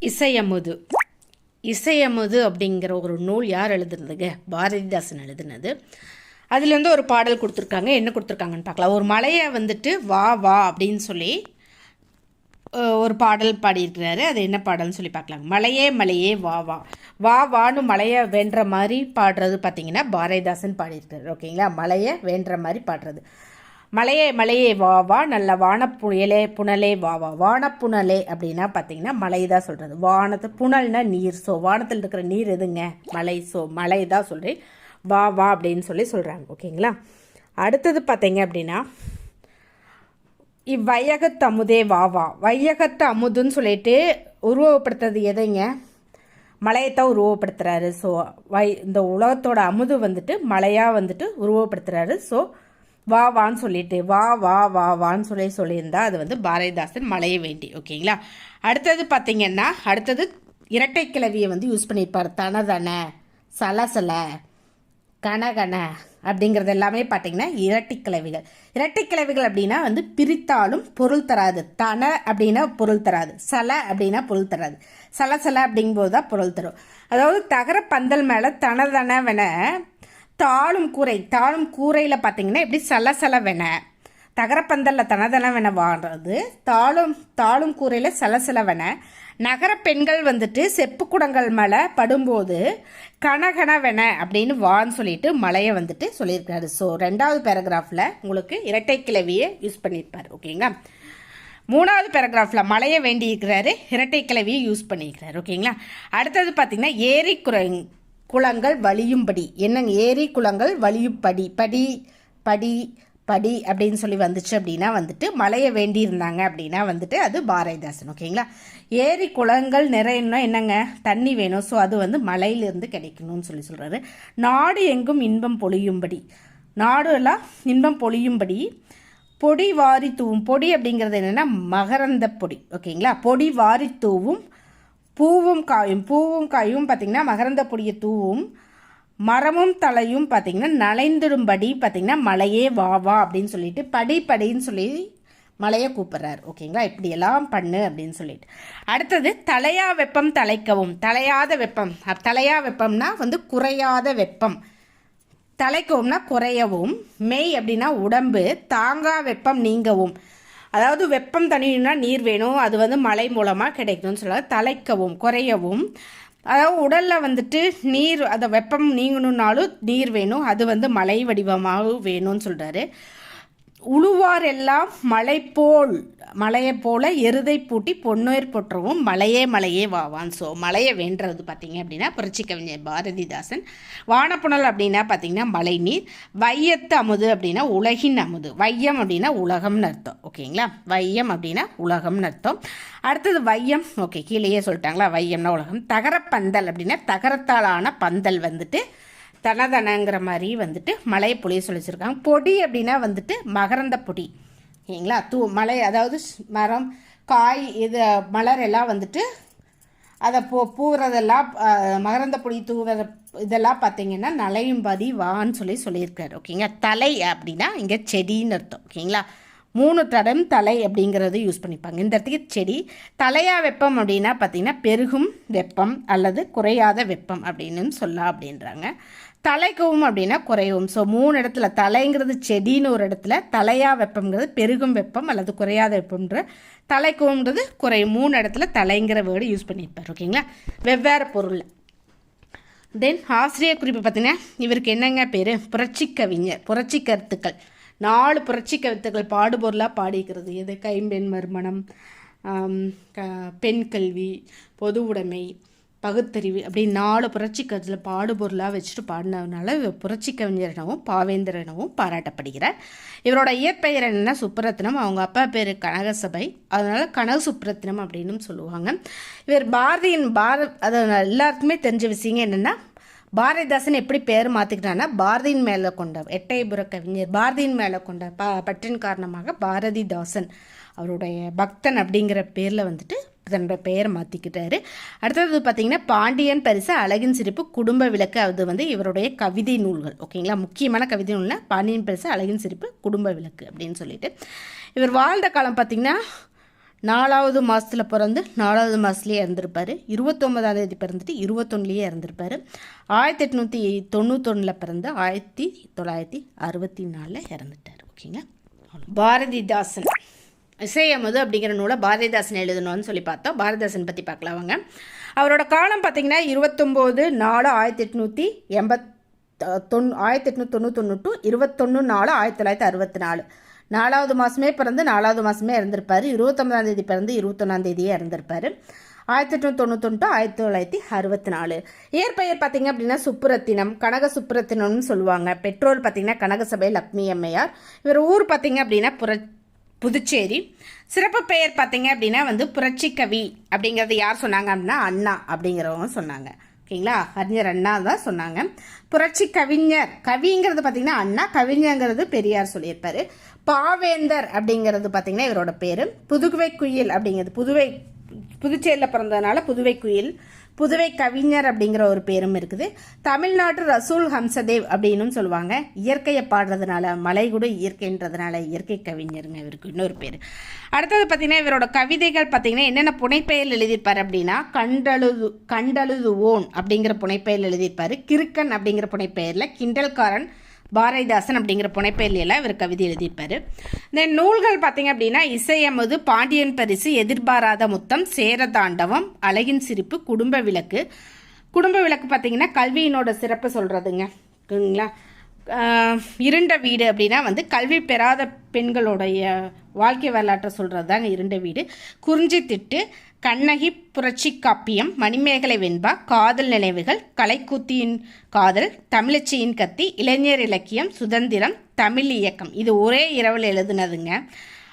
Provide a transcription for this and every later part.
இசையமுது. இசையமுது அப்படிங்கிற ஒரு நூல் யார் எழுதுனதுங்க? பாரதிதாசன் எழுதுனது. அதில் வந்து ஒரு பாடல் கொடுத்துருக்காங்க. என்ன கொடுத்துருக்காங்கன்னு பார்க்கலாம். ஒரு மலையை வந்துட்டு வா வா அப்படின்னு சொல்லி ஒரு பாடல் பாடியிருக்கிறாரு. அது என்ன பாடல்னு சொல்லி பார்க்கலாம். மலையே மலையே வா வா. வா வான்னு மலையை வேண்டுற மாதிரி பாடுறது பார்த்தீங்கன்னா பாரதிதாசன் பாடியிருக்காரு ஓகேங்களா? மலையை வேண்டுற மாதிரி பாடுறது. மலையே மலையே வா வா நல்ல வானப்புயலே புனலே வா வா வானப்புணலே அப்படின்னா பார்த்தீங்கன்னா மலை தான் சொல்கிறது வானத்து புனல்னா நீர். ஸோ வானத்தில் இருக்கிற நீர் எதுங்க? மலை. ஸோ மலை தான் சொல்கிறேன் வா வா அப்படின்னு சொல்லி சொல்கிறாங்க ஓகேங்களா? அடுத்தது பார்த்தீங்க அப்படின்னா இவ்வையகத்து அமுதே வா வா. வையகத்து அமுதுன்னு சொல்லிட்டு உருவப்படுத்துறது எதைங்க? மலையைத்தான் உருவப்படுத்துகிறாரு ஸோ வை இந்த உலகத்தோட அமுது வந்துட்டு மலையாக வந்துட்டு உருவப்படுத்துகிறாரு ஸோ வா வான்னு சொல்லிட்டு வா வா வா வான்னு சொல்லி சொல்லியிருந்தா அது வந்து பாரதிதாசன் மலைய வேண்டி ஓகேங்களா? அடுத்தது பார்த்தீங்கன்னா அடுத்தது இரட்டை கிளவியை வந்து யூஸ் பண்ணியிருப்பார். தனதன சலசல கனகன அப்படிங்கிறது எல்லாமே பார்த்தீங்கன்னா இரட்டை கிளவிகள். இரட்டை கிளவிகள் அப்படின்னா வந்து பிரித்தாலும் பொருள் தராது. தன அப்படின்னா பொருள் தராது. சல அப்படின்னா பொருள் தராது. சலசல அப்படிங்கும்போது தான் பொருள் தரும். அதாவது தகர பந்தல் மேலே தனதனவென தாளும் கூரை தாளும் கூரையில் பார்த்தீங்கன்னா இப்படி சலசலவென தகரப்பந்தலில் தனதனவென வாழ்றது. தாளும் தாளும் கூரையில் சலசலவென. நகர பெண்கள் வந்துட்டு செப்பு குடங்கள் மேலே படும்போது கனகனவென அப்படின்னு வான்னு சொல்லிட்டு மலையை வந்துட்டு சொல்லியிருக்காரு ஸோ ரெண்டாவது பேராகிராஃபில் உங்களுக்கு இரட்டை கிளவியை யூஸ் பண்ணியிருப்பார். ஓகேங்களா மூணாவது பேராகிராஃபில் மலையை வேண்டியிருக்கிறாரு இரட்டை கிளவியை யூஸ் பண்ணியிருக்கிறாரு. ஓகேங்களா அடுத்தது பார்த்திங்கன்னா ஏரி குறை குளங்கள் வலியும்படி என்னங்க? ஏரி குளங்கள் வலியும்படி படி படி படி அப்படின்னு சொல்லி வந்துச்சு அப்படின்னா வந்துட்டு மலையை வேண்டியிருந்தாங்க அப்படின்னா வந்துட்டு அது பாரதிதாசன் ஓகேங்களா? ஏரி குளங்கள் நிறையணும் என்னங்க? தண்ணி வேணும். ஸோ அது வந்து மலையிலேருந்து கிடைக்கணும்னு சொல்லி சொல்கிறாரு நாடு எங்கும் இன்பம் பொழியும்படி. நாடு எல்லாம் இன்பம் பொழியும்படி. பொடி வாரி தூவும். பொடி அப்படிங்கிறது என்னென்னா மகரந்த பொடி ஓகேங்களா? பொடி வாரி தூவும் பூவும் காயும் பூவும் காயும் பார்த்திங்கன்னா மகரந்த பொடியை தூவும் மரமும் தலையும் பார்த்திங்கன்னா நனைந்திடும்படி பார்த்திங்கன்னா மலையே வா வா அப்படின்னு சொல்லிட்டு படி படின்னு சொல்லி மலையை கூப்பிட்றாரு. ஓகேங்களா? இப்படியெல்லாம் பண்ணு அப்படின்னு சொல்லிட்டு. அடுத்தது தலையா வெப்பம் தலைக்கவும். தலையாத வெப்பம். தலையா வெப்பம்னா வந்து குறையாத வெப்பம். தலைக்கவும்னா குறையவும். மெய் அப்படின்னா உடம்பு. தாங்கா வெப்பம் நீங்கவும். அதாவது வெப்பம் தனியும்னா நீர் வேணும். அது வந்து மழை மூலமாக கிடைக்கும்னு சொல்ல தலைக்கவும் குறையவும். அதாவது உடலில் வந்துட்டு நீர் அதை வெப்பம் நீங்கணுன்னாலும் நீர் வேணும். அது வந்து மழை வடிவமாக வேணும்னு சொல்கிறாரு உழுவார் எல்லாம் மலை போல் மலையை போல எருதை பூட்டி பொன்னுயிர் போற்றவும் மலையே மலையே வாவான் ஸோ மலையை வேண்டுறது பார்த்தீங்க அப்படின்னா புரட்சி கவிஞர் பாரதிதாசன். வானப்புணல் அப்படின்னா பார்த்தீங்கன்னா மழை நீர் வையத்து அமுது அப்படின்னா உலகின் அமுது. வையம் அப்படின்னா உலகம்னு அர்த்தம். ஓகேங்களா? வையம் அப்படின்னா உலகம்னு அர்த்தம். அடுத்தது வையம். ஓகே கீழேயே சொல்லிட்டாங்களா? வையம்னா உலகம். தகரப்பந்தல் அப்படின்னா தகரத்தால் ஆன பந்தல் வந்துட்டு தனதனங்கிற மாதிரி வந்துட்டு மலையை பொழிய சொல்லி வச்சுருக்காங்க பொடி அப்படின்னா வந்துட்டு மகரந்த பொடி. சரிங்களா தூ மலை அதாவது மரம் காய் இது மலர் எல்லாம் வந்துட்டு அதை பூ பூவுறதெல்லாம் மகரந்த பொடி தூவுற இதெல்லாம் பார்த்தீங்கன்னா நலையும்பதி வான்னு சொல்லி சொல்லியிருக்காரு. ஓகேங்களா? தலை அப்படின்னா இங்கே செடின்னு அர்த்தம். ஓகேங்களா? மூணு தடம் தலை அப்படிங்கிறது யூஸ் பண்ணிப்பாங்க. இந்த இடத்துக்கு செடி தலையா வெப்பம் அப்படின்னா பார்த்திங்கன்னா பெருகும் வெப்பம் அல்லது குறையாத வெப்பம் அப்படின்னு சொல்லலாம் அப்படின்றாங்க. தலைக்கவும் அப்படின்னா குறையும் ஸோ மூணு இடத்துல தலைங்கிறது செடின்னு ஒரு இடத்துல தலையா வெப்பம்ங்கிறது பெருகும் வெப்பம் அல்லது குறையாத வெப்பம்ன்ற தலைக்கவும்ன்றது குறையும். மூணு இடத்துல தலைங்கிற வேர்டு யூஸ் பண்ணியிருப்பார் ஓகேங்களா வெவ்வேறு பொருளில். தென் ஆசிரியர் குறிப்பு பார்த்தீங்கன்னா இவருக்கு என்னங்க பேர்? புரட்சி கவிஞர் புரட்சி கருத்துக்கள். நாலு புரட்சி கருத்துக்கள் பாடுபொருளாக பாடிக்கிறது எது? கைம்பெண் மறுமணம் க- பெண் கல்வி பொது உடைமை பகுத்தறிவு அப்படி நாலு புரட்சி கருத்தில் பாடுபொருளாக வச்சுட்டு பாடினதுனால இவர் புரட்சி கவிஞரனவும் பாவேந்திரனவும் பாராட்டப்படுகிறார். இவரோட இயற்பெயர் என்னென்னா சுப்ரத்னம் அவங்க அப்பா பேர் கனகசபை. அதனால கனக சுப்ரத்னம் அப்படின்னு சொல்லுவாங்க. இவர் பாரதியின் பார அது எல்லாருக்குமே தெரிஞ்ச விஷயங்க என்னென்னா பாரதிதாசன் எப்படி பேர் மாற்றிக்கிட்டான்னா பாரதியின் மேலே கொண்ட எட்டயபுர கவிஞர் பாரதியின் மேலே கொண்ட ப பற்றின் காரணமாக பாரதிதாசன் அவருடைய பக்தன் அப்படிங்கிற பேரில் வந்துட்டு தன்னோட பெயரை மாற்றிக்கிட்டாரு அடுத்தது பார்த்தீங்கன்னா பாண்டியன் பரிசு அழகின் சிரிப்பு குடும்ப விளக்கு அது வந்து இவருடைய கவிதை நூல்கள். ஓகேங்களா? முக்கியமான கவிதை நூல்னா பாண்டியன் பரிசு அழகின் சிரிப்பு குடும்ப விளக்கு அப்படின்னு சொல்லிட்டு. இவர் வாழ்ந்த காலம் பார்த்தீங்கன்னா நாலாவது மாதத்தில் பிறந்து நாலாவது மாதத்துலேயே இறந்துருப்பார். இருபத்தொம்பதாம் தேதி பிறந்துட்டு இருபத்தொன்னுலேயே இறந்துருப்பார். ஆயிரத்தி எட்நூற்றி தொண்ணூத்தொன்னில் பிறந்து ஆயிரத்தி தொள்ளாயிரத்தி அறுபத்தி நாலில் இறந்துட்டார். ஓகேங்களா? பாரதிதாசன். இசையமுது அப்படிங்கிற நூலை பாரதிதாசன் எழுதணும்னு சொல்லி பார்த்தோம். பாரதிதாசன் பற்றி பார்க்கலாம் அவங்க அவரோட காலம் பார்த்தீங்கன்னா இருபத்தொம்போது நாலு ஆயிரத்தி எட்நூற்றி எண்பத் தொன் ஆயிரத்தி எட்நூற்றி தொண்ணூத்தொன்று டு இருபத்தொன்று நாலு ஆயிரத்தி தொள்ளாயிரத்தி அறுபத்தி நாலு நாலாவது மாதமே பிறந்து நாலாவது மாதமே இறந்திருப்பார். இருபத்தொம்பதாம் தேதி பிறந்து இருபத்தொன்னாம் தேதியே இறந்திருப்பார். ஆயிரத்தி எட்நூற்றி தொண்ணூத்தொன்று டு ஆயிரத்தி தொள்ளாயிரத்தி அறுபத்தி நாலு இயற்பெயர் பார்த்தீங்க அப்படின்னா சுப்புரத்தினம் கனக சுப்புரத்தினம்னு சொல்லுவாங்க. பெற்றோர் பார்த்தீங்கன்னா கனகசபை லக்ஷ்மி அம்மையார். இவர் ஊர் பார்த்தீங்க அப்படின்னா புர புதுச்சேரி. சிறப்பு பெயர் பார்த்தீங்க அப்படின்னா வந்து புரட்சி கவி அப்படிங்கிறது யார் சொன்னாங்க அப்படின்னா அண்ணா அப்படிங்கிறவங்க சொன்னாங்க. ஓகேங்களா? அறிஞர் அண்ணா தான் சொன்னாங்க. புரட்சி கவிஞர் கவிங்கிறது பார்த்தீங்கன்னா அண்ணா கவிஞங்கிறது பெரியார் சொல்லியிருப்பார். பாவேந்தர் அப்படிங்கிறது பார்த்தீங்கன்னா இவரோட பேர். புதுவை குயில் அப்படிங்கிறது புதுவை புதுச்சேரியில் பிறந்ததுனால புதுவை குயில். புதுவை கவிஞர் அப்படிங்கிற ஒரு பேரும் இருக்குது. தமிழ்நாட்டு ரசூல் ஹம்சதேவ் அப்படின்னு சொல்லுவாங்க. இயற்கையை பாடுறதுனால மலை கூட இயற்கைன்றதுனால இயற்கை கவிஞருங்க இவருக்கு இன்னொரு பேர். அடுத்தது பார்த்தீங்கன்னா இவரோட கவிதைகள் பார்த்தீங்கன்னா என்னென்ன புனைப்பெயர் எழுதியிருப்பார் அப்படின்னா கண்டழுது கண்டழுது ஓன் அப்படிங்கிற புனைப்பெயர் எழுதியிருப்பார். கிறுக்கன் அப்படிங்கிற புனைப்பெயரில் கிண்டல்காரன் பாரதிதாசன் அப்படிங்கிற புனைப்பெயர்லாம் இவர் கவிதை எழுதியிருப்பார். தென் நூல்கள் பார்த்திங்க அப்படின்னா இசையமது பாண்டியன் பரிசு எதிர்பாராத முத்தம் சேரதாண்டவம் அழகின் சிரிப்பு குடும்ப விளக்கு. குடும்ப விளக்கு பார்த்தீங்கன்னா கல்வியினோட சிறப்பு சொல்கிறதுங்க ஓகேங்களா? இருண்ட வீடு அப்படின்னா வந்து கல்வி பெறாத பெண்களுடைய வாழ்க்கை வரலாற்றை சொல்கிறது தாங்க இருண்ட வீடு. குறிஞ்சி திட்டு கண்ணகி புரட்சி காப்பியம் மணிமேகலை வெண்பா காதல் நினைவுகள் கலைக்கூத்தியின் காதல் தமிழச்சியின் கத்தி இளைஞர் இலக்கியம் சுதந்திரம் தமிழ் இயக்கம். இது ஒரே இரவில் எழுதுனதுங்க.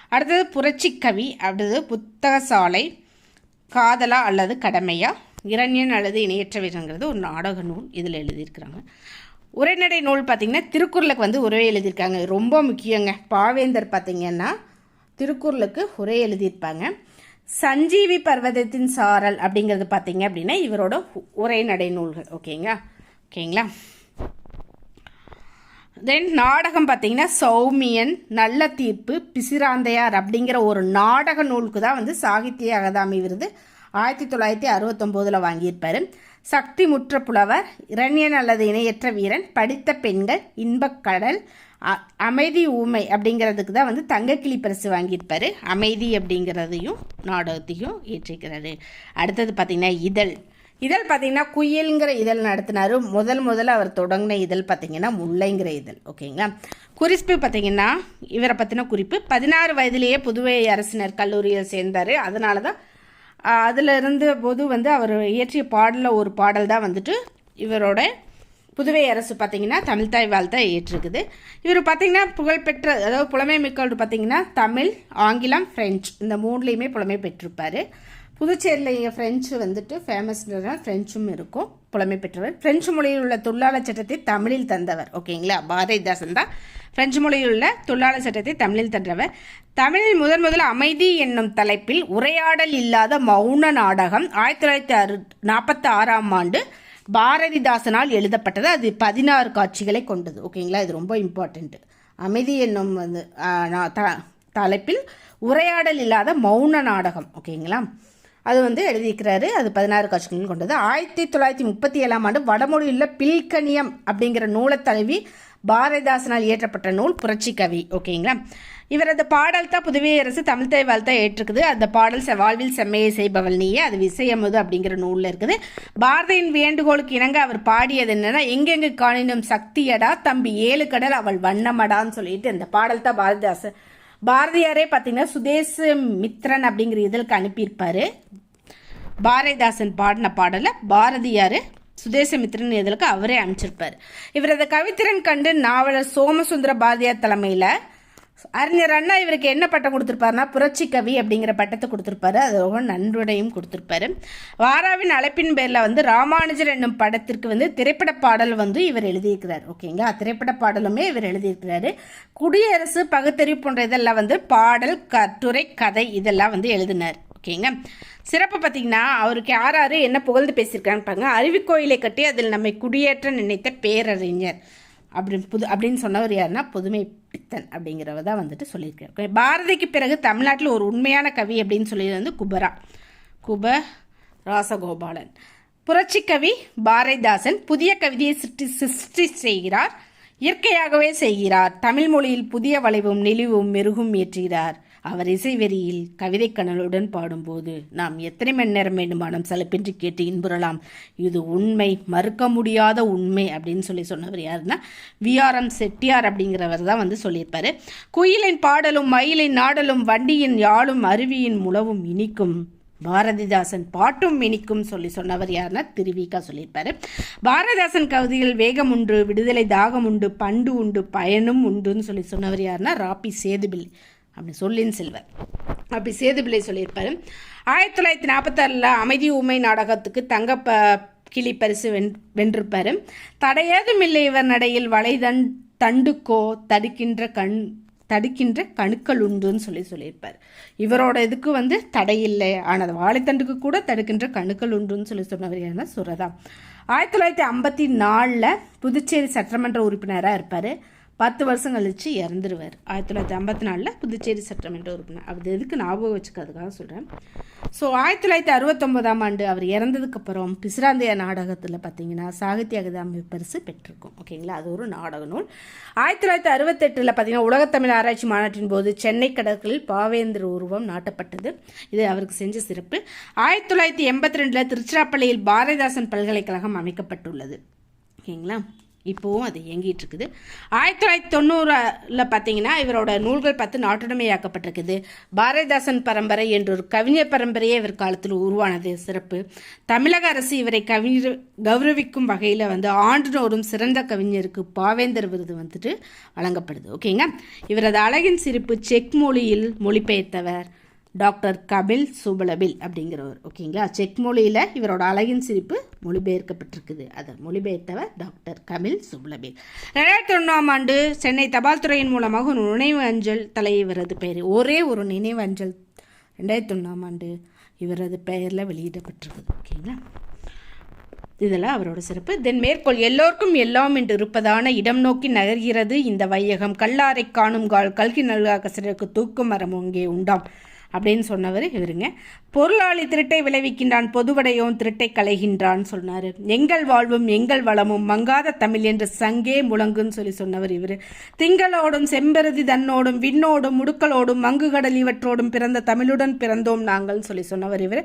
அடுத்தது புரட்சி கவி அடுத்தது புத்தக சாலை காதலா அல்லது கடமையா? இரண்யன் அல்லது இணையற்றவர்கிறது ஒரு நாடக நூல் இதில் எழுதியிருக்கிறாங்க. உரைநடை நூல் பார்த்திங்கன்னா திருக்குறளுக்கு வந்து உரை எழுதியிருக்காங்க. ரொம்ப முக்கியங்க. பாவேந்தர் பார்த்திங்கன்னா திருக்குறளுக்கு உரை எழுதியிருப்பாங்க. சஞ்சீவி பர்வதத்தின் சாரல் அப்படிங்கிறது பார்த்தீங்க அப்படின்னா இவரோட உரைநடை நூல்கள் ஓகேங்களா ஓகேங்களா? தென் நாடகம் பார்த்தீங்கன்னா சௌமியன் நல்ல தீர்ப்பு பிசிராந்தையார் அப்படிங்கிற ஒரு நாடக நூலுக்கு தான் வந்து சாகித்ய அகாதமி விருது ஆயிரத்தி தொள்ளாயிரத்தி அறுபத்தொம்போதில் வாங்கியிருப்பார். சக்தி முற்ற புலவர் இரண்யன் அல்லது இணையற்ற வீரன் படித்த பெண்கள் இன்பக்கடல் அமைதி ஊமை அப்படிங்கிறதுக்கு தான் வந்து தங்கக்கிளி பரிசு வாங்கியிருப்பார். அமைதி அப்படிங்கிறதையும் நாடகத்தையும் ஏற்றிருக்கிறாரு. அடுத்தது பார்த்திங்கன்னா இதழ். இதழ் பார்த்தீங்கன்னா குயில்ங்கிற இதழ் நடத்தினார். முதல் முதல்ல அவர் தொடங்கின இதழ் பார்த்தீங்கன்னா முல்லைங்கிற இதழ். ஓகேங்களா? குறிப்பு பார்த்தீங்கன்னா இவரை பற்றின குறிப்பு. பதினாறு வயதிலேயே புதுவை அரசினர் கல்லூரியில் சேர்ந்தார். அதனால தான் அதில் இருந்த போது வந்து அவர் இயற்றிய பாடலில் ஒரு பாடல் தான் வந்துட்டு இவரோட புதுவை அரசு பார்த்தீங்கன்னா தமிழ்தாய் வாழ்த்தை ஏற்றிருக்குது. இவர் பார்த்தீங்கன்னா புகழ்பெற்ற அதாவது புலமை மிக்கவர் பார்த்திங்கன்னா தமிழ் ஆங்கிலம் ஃப்ரெஞ்சு இந்த மூணுலேயுமே புலமை பெற்றிருப்பார். புதுச்சேரியில் ஃப்ரெஞ்சு வந்துட்டு ஃபேமஸ்ன்றதுனால ஃப்ரெஞ்சும் இருக்கும் புலமை பெற்றவர். ஃப்ரெஞ்சு மொழியில் உள்ள தொழிலாளர் சட்டத்தை தமிழில் தந்தவர் ஓகேங்களா? பாரதிதாசன் தான். ஃப்ரெஞ்சு மொழியில் உள்ள தொழிலாளர் சட்டத்தை தமிழில் தந்தவர். தமிழில் முதன் முதல் அமைதி என்னும் தலைப்பில் உரையாடல் இல்லாத மௌன நாடகம் ஆயிரத்தி தொள்ளாயிரத்தி அறு நாற்பத்தி ஆறாம் ஆண்டு பாரதிதாசனால் எழுதப்பட்டது. அது பதினாறு காட்சிகளை கொண்டது. ஓகேங்களா? இது ரொம்ப இம்பார்ட்டண்ட்டு அமைதி என்னும் வந்து தலைப்பில் உரையாடல் இல்லாத மௌன நாடகம். ஓகேங்களா? அது வந்து எழுதியிருக்கிறாரு. அது பதினாறு காட்சிகள் கொண்டது. ஆயிரத்தி தொள்ளாயிரத்தி முப்பத்தி ஏழாம் ஆண்டு வடமொழியில் பில்கனியம் அப்படிங்கிற நூலை தழுவி பாரதிதாசனால் இயற்றப்பட்ட நூல் புரட்சி கவி. ஓகேங்களா? இவரது பாடல் தான் புதுவை அரசு தமிழ் தேவால் தான் ஏற்றுக்குது அந்த பாடல் வாழ்வில் செம்மையை செய்பவள் நீயே அது விசையமுது அப்படிங்கிற நூலில் இருக்குது. பாரதியின் வேண்டுகோளுக்கு இணங்க அவர் பாடியது என்னன்னா எங்கெங்கு காணினும் சக்தியடா தம்பி ஏழு கடல் அவள் வண்ணமடான்னு சொல்லிட்டு இந்த பாடல் தான் பாரதிதாசன் பாரதியாரே பார்த்தீங்கன்னா சுதேச மித்ரன் அப்படிங்கிற இதழுக்கு அனுப்பியிருப்பாரு. பாரதிதாசன் பாடின பாடலை பாரதியார் சுதேசமித்ரன் இதழுக்கு அவரே அனுப்பிச்சிருப்பார். இவரது கவித்திறன் கண்டு நாவலர் சோமசுந்தர பாரதியார் தலைமையில் அறிஞர் அண்ணா இவருக்கு என்ன பட்டம் கொடுத்துருப்பாருனா புரட்சி கவி அப்படிங்கிற பட்டத்தை கொடுத்துருப்பாரு. அது ரொம்ப நன்றுடையும் கொடுத்துருப்பாரு. வாராவின் அழைப்பின் பேரில் வந்து ராமானுஜர் என்னும் படத்திற்கு வந்து திரைப்பட பாடல் வந்து இவர் எழுதியிருக்கிறார். ஓகேங்களா? திரைப்பட பாடலுமே இவர் எழுதியிருக்கிறாரு. குடியரசு பகுத்தறிவு போன்ற இதெல்லாம் வந்து பாடல் கட்டுரை கதை இதெல்லாம் வந்து எழுதினார். ஓகேங்க. சிறப்பு பார்த்தீங்கன்னா அவருக்கு யார் யார் என்ன புகழ்ந்து பேசியிருக்காங்க பாருங்க. அருவிக்கோயிலை கட்டி அதில் நம்மை குடியேற்ற நினைத்த பேரறிஞர். அப்படி புது அப்படின்னு சொன்னவர் யாருன்னா புதுமை பித்தன் அப்படிங்கிறவர் தான் வந்துட்டு சொல்லியிருக்காரு. பாரதிக்கு பிறகு தமிழ்நாட்டில் ஒரு உண்மையான கவி அப்படின்னு சொல்லியது வந்து குபரா. குப ராசகோபாலன். புரட்சிக்கவி பாரதிதாசன் புதிய கவிதையை சிருஷ்டி சிருஷ்டி செய்கிறார் இயற்கையாகவே செய்கிறார் தமிழ் மொழியில் புதிய வளைவும் நெளிவும் மெருகும் ஏற்றுகிறார். அவர் இசைவெறியில் கவிதை கனலுடன் பாடும்போது நாம் எத்தனை மணி நேரம் வேண்டுமானம் சலப்பின்றி கேட்டு இன்புறலாம். இது உண்மை மறுக்க முடியாத உண்மை அப்படின்னு சொல்லி சொன்னவர் யாருன்னா விஆர்எம் செட்டியார் அப்படிங்கிறவர் தான் வந்து சொல்லியிருப்பாரு. குயிலின் பாடலும் மயிலின் நாடலும் வண்டியின் யாழும் அருவியின் முழவும் இனிக்கும். பாரதிதாசன் பாட்டும் இனிக்கும் சொல்லி சொன்னவர் யாருன்னா திருவிக்கா சொல்லியிருப்பாரு. பாரதிதாசன் கவிதையில் வேகம் உண்டு விடுதலை தாகம் உண்டு பண்டு உண்டு பயனும் உண்டுன்னு சொல்லி சொன்னவர் யாருன்னா ராபி சேதுபிள்ளை அப்படி சொல்லின் செல்வர். அப்படி சேதுபிள்ளை சொல்லியிருப்பாரு. ஆயிரத்தி தொள்ளாயிரத்தி நாற்பத்தாறில் அமைதி உமை நாடகத்துக்கு தங்க ப கிளி பரிசு வென் வென்றிருப்பார். தடையேதும் இல்லை இவர் நடையில் வலைதன் தண்டுக்கோ தடுக்கின்ற கண் தடுக்கின்ற கணுக்கள் உண்டுன்னு சொல்லி சொல்லியிருப்பார். இவரோட இதுக்கு வந்து தடையில்லை ஆனால் வாழைத்தண்டுக்கு கூட தடுக்கின்ற கணுக்கள் உண்டுன்னு சொல்லி சொன்னவர் என்ன சுரதா. ஆயிரத்தி தொள்ளாயிரத்தி ஐம்பத்தி நாலில் புதுச்சேரி சட்டமன்ற உறுப்பினராக இருப்பார். பத்து வருஷம் கழிச்சு இறந்துருவார். ஆயிரத்தி தொள்ளாயிரத்தி ஐம்பத்தி நாலில் புதுச்சேரி சட்டமன்ற உறுப்பினர். அது எதுக்கு ஞாபகம் வச்சுக்கிறதுக்காக சொல்கிறேன் ஸோ ஆயிரத்தி தொள்ளாயிரத்தி அறுபத்தொம்போதாம் ஆண்டு அவர் இறந்ததுக்கப்புறம் பிசிராந்தைய நாடகத்தில் பார்த்தீங்கன்னா சாகித்ய அகதாமி பரிசு பெற்றிருக்கும். ஓகேங்களா? அது ஒரு நாடக நூல். ஆயிரத்தி தொள்ளாயிரத்தி அறுபத்தெட்டில் பார்த்தீங்கன்னா உலகத்தமிழ் ஆராய்ச்சி மாநாட்டின் போது சென்னை கடற்கரில் பாவேந்திர உருவம் நாட்டப்பட்டது. இது அவருக்கு செஞ்ச சிறப்பு. ஆயிரத்தி தொள்ளாயிரத்தி எண்பத்தி ரெண்டில் திருச்சிராப்பள்ளியில் பாரதிதாசன் பல்கலைக்கழகம் அமைக்கப்பட்டுள்ளது. ஓகேங்களா? இப்போவும் அது இயங்கிட்டு இருக்குது ஆயிரத்தி தொள்ளாயிரத்தி தொண்ணூறில் பார்த்தீங்கன்னா இவரோட நூல்கள் பார்த்து நாட்டுடைமையாக்கப்பட்டிருக்குது. பாரதிதாசன் பரம்பரை என்ற ஒரு கவிஞர் பரம்பரையே இவர் காலத்தில் உருவானது சிறப்பு. தமிழக அரசு இவரை கவிஞர் கௌரவிக்கும் வகையில் வந்து ஆண்டுதோறும் சிறந்த கவிஞருக்கு பாவேந்தர் விருது வந்துட்டு வழங்கப்படுது. ஓகேங்க? இவரது அழகின் சிரிப்பு செக் மொழியில் மொழிபெயர்த்தவர் டாக்டர் கபில் சுபலபில் அப்படிங்கிறவர். ஓகேங்களா? செக் மொழியில் இவரோட அழகின் சிரிப்பு மொழிபெயர்க்கப்பட்டிருக்குது. அதை மொழிபெயர்த்தவர் டாக்டர் கபில் சுபலபில். ரெண்டாயிரத்தி ஒன்றாம் ஆண்டு சென்னை தபால் துறையின் மூலமாக ஒரு நினைவு அஞ்சல் தலை இவரது பெயர். ஒரே ஒரு நினைவு அஞ்சல் ரெண்டாயிரத்தி ஒன்றாம் ஆண்டு இவரது பெயரில் வெளியிடப்பட்டிருக்குது. ஓகேங்களா? இதெல்லாம் அவரோட சிறப்பு. தென் மேற்கோள் எல்லோருக்கும் எல்லாம் என்று இருப்பதான இடம் நோக்கி நகர்கிறது இந்த வையகம். கல்லாரை காணும் கால் கல்கி நல்காக சிறருக்கு தூக்கும் மரம் அங்கே உண்டாம். அப்படின்னு சொன்னவர் இவருங்க. பொருளாளி திருட்டை விளைவிக்கின்றான் பொதுவடையோன் திருட்டை கலைகின்றான் சொன்னார். எங்கள் வாழ்வும் எங்கள் வளமும் மங்காத தமிழ் என்று சங்கே முழங்குன்னு சொல்லி சொன்னவர் இவர். திங்களோடும் செம்பருதி தன்னோடும் விண்ணோடும் முடுக்களோடும் மங்குகடல் இவற்றோடும் பிறந்த தமிழுடன் பிறந்தோம் நாங்கள்னு சொல்லி சொன்னவர் இவர்.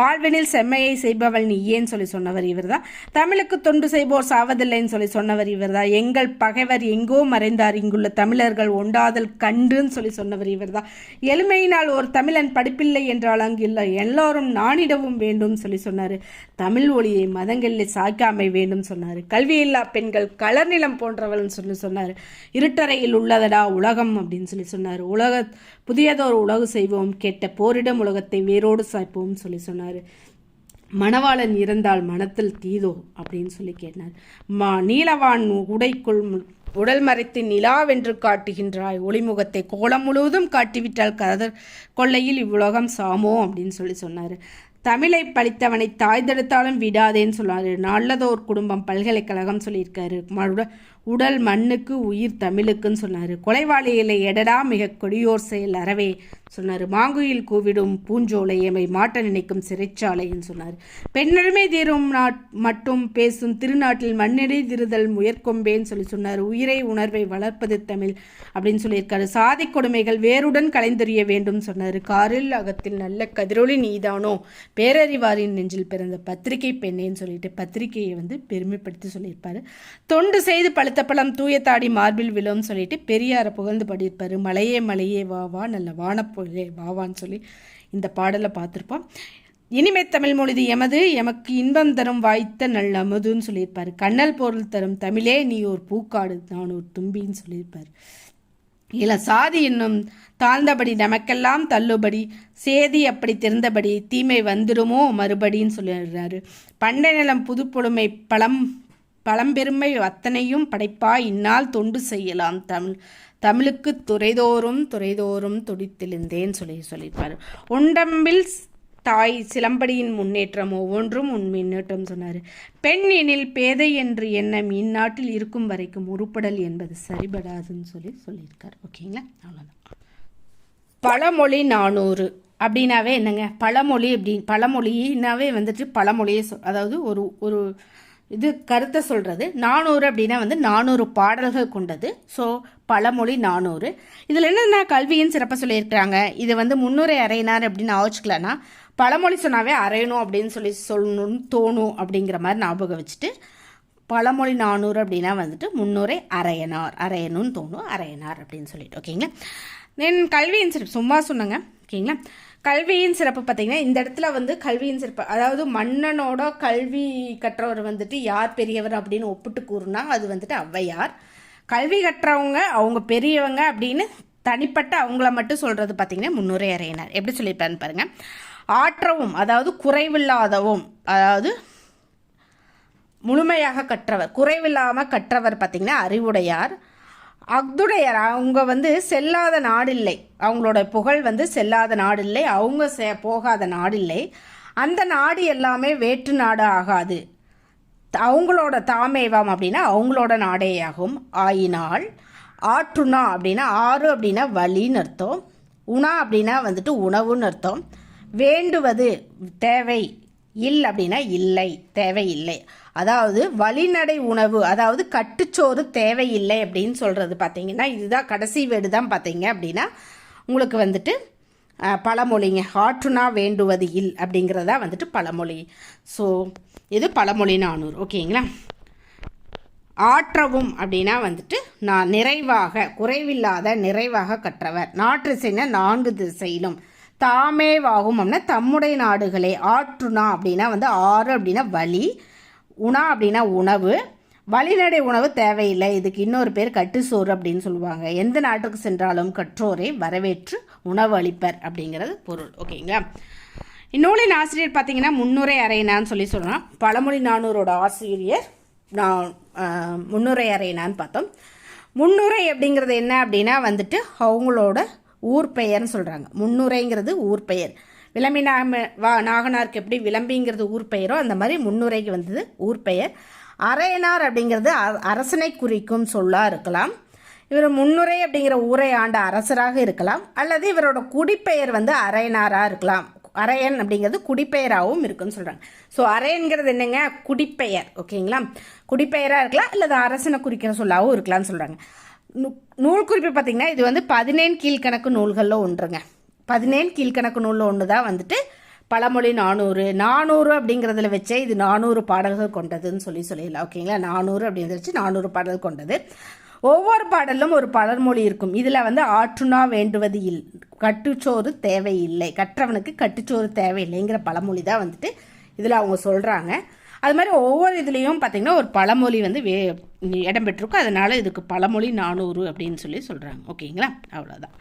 வாழ்வினில் செம்மையை செய்பவள் நீ ஏன்னு சொல்லி சொன்னவர் இவர் தான். தமிழுக்கு தொண்டு செய்வோர் சாவதில்லைன்னு சொல்லி சொன்னவர் இவர் தான். எங்கள் பகைவர் எங்கோ மறைந்தார். இங்குள்ள தமிழர்கள் ஒண்டாதல் கண்டுன்னு சொல்லி சொன்னவர் இவர் தான். எளிமையினால் ஒரு தமிழ் தமிழன் படிப்பில்லை என்றால் அங்கு இல்லை எல்லோரும் நானிடவும் வேண்டும் சொல்லி சொன்னார். தமிழ் ஒளியை மதங்களில் சாய்க்காமை வேண்டும் சொன்னார். கல்வியில்லா பெண்கள் கலர் நிலம் போன்றவள்னு சொல்லி சொன்னார். இருட்டறையில் உள்ளதடா உலகம் அப்படின்னு சொல்லி சொன்னார். உலக புதியதோர் உலகு செய்வோம் கேட்ட போரிடம் உலகத்தை வேரோடு சாய்ப்போம் சொல்லி சொன்னார். மணவாளன் இறந்தால் மனத்தில் தீதோ அப்படின்னு சொல்லி கேட்டார். மா நீலவான் உடைக்குள் உடல் மறைத்து நிலாவென்று காட்டுகின்றாய். ஒளிமுகத்தை கோலம் முழுவதும் காட்டிவிட்டால் கதர் கொள்ளையில் இவ்வுலகம் சாமோ அப்படின்னு சொல்லி சொன்னார். தமிழை படித்தவனை தாய் தடுத்தாலும் விடாதேன்னு சொன்னார். நல்லதோர் குடும்பம் பல்கலைக்கழகம் சொல்லியிருக்காரு. உடல் மண்ணுக்கு உயிர் தமிழுக்குன்னு சொன்னார். கொலைவாளிகளை எடடா மிக கொடியோர் செயல் அறவே. சொன்னார். மாங்குயில் கூவிடும் பூஞ்சோலை எமை மாட்ட நினைக்கும் சிறைச்சாலைன்னு சொன்னார். பெண்ணெழுமை தீரும் நாட் மட்டும் பேசும் திருநாட்டில் மண்ணிடை திருதல் முயற்கொம்பேன்னு சொல்லி சொன்னார். உயிரை உணர்வை வளர்ப்பது தமிழ் அப்படின்னு சொல்லியிருக்காரு. சாதி கொடுமைகள் வேருடன் கலைந்தெறிய வேண்டும் சொன்னார். காரில் அகத்தில் நல்ல கதிரொளி நீதானோ? பேரறிவாரின் நெஞ்சில் பிறந்த பத்திரிகை பெண்ணேன்னு சொல்லிட்டு பத்திரிகையை வந்து பெருமைப்படுத்தி சொல்லியிருப்பார். தொண்டு செய்து பழுத்த பழம் தூய தாடி மார்பில் விழும் சொல்லிட்டு பெரியாரை புகழ்ந்து பாடியிருப்பார். மலையே மலையே வா வா நல்ல வானப்பொழிலே பாவான்னு சொல்லி இந்த பாடலை பார்த்துருப்போம் இனிமை தமிழ் மொழிது எமது எமக்கு இன்பம் தரும் வாய்த்த நல்ல அமுதுன்னு சொல்லியிருப்பார். கண்ணல் பொருள் தரும் தமிழே நீ ஒரு பூக்காடு நான் ஒரு தும்பின்னு சொல்லியிருப்பார். இல சாதி என்னும் தாழ்ந்தபடி நமக்கெல்லாம் தள்ளுபடி சேதி அப்படி திறந்தபடி தீமை வந்துடுமோ மறுபடின்னு சொல்லிடுறாரு. பண்டை நிலம் புதுப்பொழுமை பழம் பழம்பெருமை அத்தனையும் படைப்பா இந்நாள் தொண்டு செய்யலாம் தமிழ். தமிழுக்கு துறைதோறும் துறைதோறும் துடித்தெழுந்தேன்னு சொல்லி சொல்லியிருப்பார் உண்டம்பில் தாய் சிலம்படியின் முன்னேற்றம் ஒவ்வொன்றும் உன் முன்னேற்றம் சொன்னார். பெண் எனில் பேதை என்று எண்ணம் இந்நாட்டில் இருக்கும் வரைக்கும் உருப்படல் என்பது சரிபடாதுன்னு சொல்லி சொல்லியிருக்காரு. ஓகேங்களா? அவ்வளோதான் பழமொழி நானூறு அப்படின்னாவே என்னங்க? பழமொழி அப்படி பழமொழினாவே வந்துட்டு பழமொழியே சொல் அதாவது ஒரு ஒரு இது கருத்தை சொல்கிறது நானூறு அப்படின்னா வந்து நானூறு பாடல்கள் கொண்டது. ஸோ பழமொழி நானூறு. இதில் என்னென்ன கல்வியின் சிறப்பாக சொல்லியிருக்கிறாங்க? இது வந்து முன்னுரை அறையினார் அப்படின்னு ஆச்சுக்கலன்னா பழமொழி சொன்னாவே அறையணும் அப்படின்னு சொல்லி சொல்லணும்னு தோணும் அப்படிங்கிற மாதிரி ஞாபகம் வச்சுட்டு பழமொழி நானூறு அப்படின்னா வந்துட்டு முன்னுரை அரையனார் அரையணும்னு தோணும் அரையனார் அப்படின்னு சொல்லிட்டு. ஓகேங்களா? தென் கல்வியின் சிறப்பு சும்மா சொன்னங்க. ஓகேங்களா? கல்வியின் சிறப்பு பார்த்தீங்கன்னா இந்த இடத்துல வந்து கல்வியின் சிறப்பு. அதாவது மன்னனோட கல்வி கற்றவர் வந்துட்டு யார் பெரியவர் அப்படின்னு ஒப்பிட்டு கூறுனா அது வந்துட்டு ஔவையார். கல்வி கற்றவங்க அவங்க பெரியவங்க அப்படின்னு தனிப்பட்ட அவங்கள மட்டும் சொல்கிறது பார்த்தீங்கன்னா முன்னுரை அறையினர் எப்படி சொல்லியிருப்பாருன்னு பாருங்கள் ஆற்றவும் அதாவது குறைவில்லாதவும் அதாவது முழுமையாக கற்றவர். குறைவில்லாமல் கற்றவர் பார்த்திங்கன்னா அறிவுடையார். அக்துடையார் அவங்க வந்து செல்லாத நாடில்லை. அவங்களோட புகழ் வந்து செல்லாத நாடில்லை. அவங்க செ போகாத நாடில்லை. அந்த நாடு எல்லாமே வேற்று நாடு ஆகாது. அவங்களோட தாமேவாம் அப்படின்னா அவங்களோட நாடேயாகும் ஆயினால் ஆற்றுனா அப்படின்னா ஆறு அப்படின்னா வழின்னு அர்த்தம். உணா அப்படின்னா வந்துட்டு உணவுன்னு அர்த்தம். வேண்டுவது தேவை. இல் அப்படின்னா இல்லை தேவை இல்லை அதாவது வழிநடை உணவு அதாவது கட்டுச்சோறு தேவையில்லை அப்படின்னு சொல்கிறது பார்த்தீங்கன்னா இதுதான் கடைசி வீடு தான் பார்த்தீங்க அப்படின்னா உங்களுக்கு வந்துட்டு பழமொழிங்க. ஆற்றுனா வேண்டுவது இல் அப்படிங்கிறதா வந்துட்டு பழமொழி. ஸோ இது பழமொழி நானூறு. ஓகேங்களா? ஆற்றவும் அப்படின்னா வந்துட்டு நான் நிறைவாக குறைவில்லாத நிறைவாக கற்றவர். நாற்று நான்கு திசையிலும். தாமேவாகும் அப்படின்னா தம்முடைய நாடுகளே ஆற்றுனா அப்படின்னா வந்து ஆறு அப்படின்னா வழி. உணா அப்படின்னா உணவு வழிநடை உணவு தேவையில்லை. இதுக்கு இன்னொரு பேர் கட்டுசோறு அப்படின்னு சொல்லுவாங்க. எந்த நாட்டுக்கு சென்றாலும் கற்றோரை வரவேற்று உணவு அளிப்பர் அப்படிங்கிறது பொருள். ஓகேங்களா? இந்நூலின் ஆசிரியர் பார்த்தீங்கன்னா முன்னுரை அறையினான்னு சொல்லி சொல்கிறோம் பழமொழி நானூரோட ஆசிரியர் நான் முன்னுரை அறையினான்னு பார்த்தோம். முன்னுரை அப்படிங்கிறது என்ன அப்படின்னா வந்துட்டு அவங்களோட ஊர் பெயர்னு சொல்கிறாங்க முன்னுரைங்கிறது ஊர் பெயர். விளம்பி நாம வா நாகனாருக்கு எப்படி விளம்பிங்கிறது ஊர் பெயரோ அந்த மாதிரி முன்னுரைக்கு வந்தது ஊர் பெயர். அரையனார் அப்படிங்கிறது அரசனை குறிக்கும் சொல்லாக இருக்கலாம். இவர் முன்னுரை அப்படிங்கிற ஊரை ஆண்ட அரசராக இருக்கலாம். அல்லது இவரோட குடிப்பெயர் வந்து அரையனாராக இருக்கலாம். அரையன் அப்படிங்கிறது குடிப்பெயராகவும் இருக்குன்னு சொல்கிறாங்க ஸோ அரையன்கிறது என்னங்க? குடிப்பெயர் ஓகேங்களா? குடிப்பெயராக இருக்கலாம் அல்லது அரசனை குறிக்கிற சொல்லாகவும் இருக்கலாம்னு சொல்கிறாங்க நூல் குறிப்பு பார்த்தீங்கன்னா இது வந்து பதினேழு கீழ்கணக்கு நூல்களில் ஒன்றுங்க. பதினேழு கீழ்கணக்கு நூலில் ஒன்று தான் வந்துட்டு பழமொழி நானூறு. நானூறு அப்படிங்கிறதுல வச்சே இது நானூறு பாடல்கள் கொண்டதுன்னு சொல்லி சொல்லிடலாம். ஓகேங்களா? நானூறு அப்படிங்கிறத வச்சு நானூறு பாடல் கொண்டது. ஒவ்வொரு பாடலும் ஒரு பழமொழி இருக்கும். இதில் வந்து ஆற்றுனா வேண்டுவது இல் கட்டுச்சோறு தேவையில்லை. கற்றவனுக்கு கட்டுச்சோறு தேவையில்லைங்கிற பழமொழி தான் வந்துட்டு இதில் அவங்க சொல்கிறாங்க அது மாதிரி ஒவ்வொரு இதுலேயும் பார்த்தீங்கன்னா ஒரு பழமொழி வந்து வே இடம்பெற்றிருக்கும் அதனால் இதுக்கு பழமொழி நானூறு அப்படின்னு சொல்லி சொல்கிறாங்க ஓகேங்களா? அவ்வளோதான்